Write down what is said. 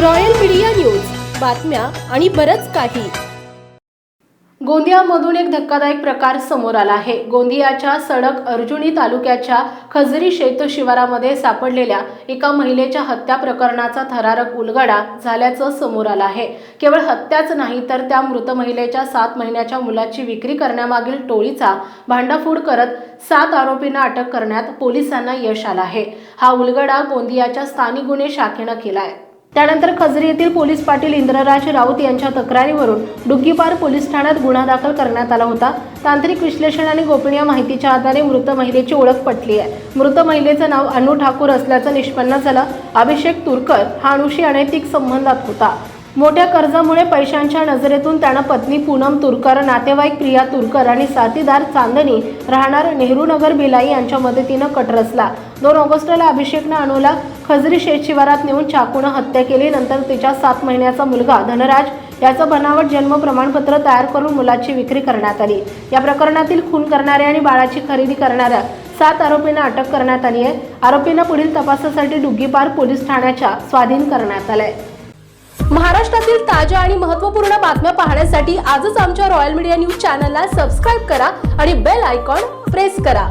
Royal media news. बातम्या आणि बरंच काही. गोंदियामधून एक धक्कादायक प्रकार समोर आला आहे. गोंदियाच्या सडक अर्जुनी तालुक्याच्या खजरी शेत शिवारामध्ये सापडलेल्या एका महिलेच्या हत्या प्रकरणाचा थरारक उलगडा झाल्याचं समोर आलं आहे. केवळ हत्याच नाही तर त्या मृत महिलेच्या सात महिन्याच्या मुलाची विक्री करण्यामागील टोळीचा भांडाफोड करत सात आरोपींना अटक करण्यात पोलिसांना यश आलं आहे. हा उलगडा गोंदियाच्या स्थानिक गुन्हे शाखेनं केला आहे त्यानंतर खजरी येथील पोलीस पाटील इंद्रराज राऊत यांच्या तक्रारीवरून डुग्गीपार पोलीस ठाण्यात गुन्हा दाखल करण्यात आला होता. तांत्रिक विश्लेषण आणि गोपनीय माहितीच्या आधारे मृत महिलेची ओळख पटली आहे. मृत महिलेचं नाव अनु ठाकूर असल्याचं निष्पन्न झालं. अभिषेक तुरकर हा अनुशी अनैतिक संबंधात होता. मोठ्या कर्जामुळे पैशांच्या नजरेतून त्यानं पत्नी पूनम तुरकर नातेवाईक प्रिया तुरकर आणि साथीदार चांदणी राहणार नेहरू नगर भिलाई यांच्या मदतीनं कट रचला दोन ऑगस्टला अभिषेकनं अनुला खजरी शेत शिवारात नेऊन चाकूनं हत्या केली. नंतर तिच्या सात महिन्याचा मुलगा धनराज याचं बनावट जन्म प्रमाणपत्र तयार करून मुलाची विक्री करण्यात आली. या प्रकरणातील खून करणाऱ्या आणि बाळाची खरेदी करणाऱ्या सात आरोपींना अटक करण्यात आली आहे. आरोपींना पुढील तपासासाठी डुग्गीपार पोलीस ठाण्याच्या स्वाधीन करण्यात आलंय. महाराष्ट्रातील ताज्या आणि महत्त्वपूर्ण बातम्या पाहण्यासाठी आजच आमच्या रॉयल मीडिया न्यूज चॅनलला सबस्क्राईब करा आणि बेल आयकॉन प्रेस करा.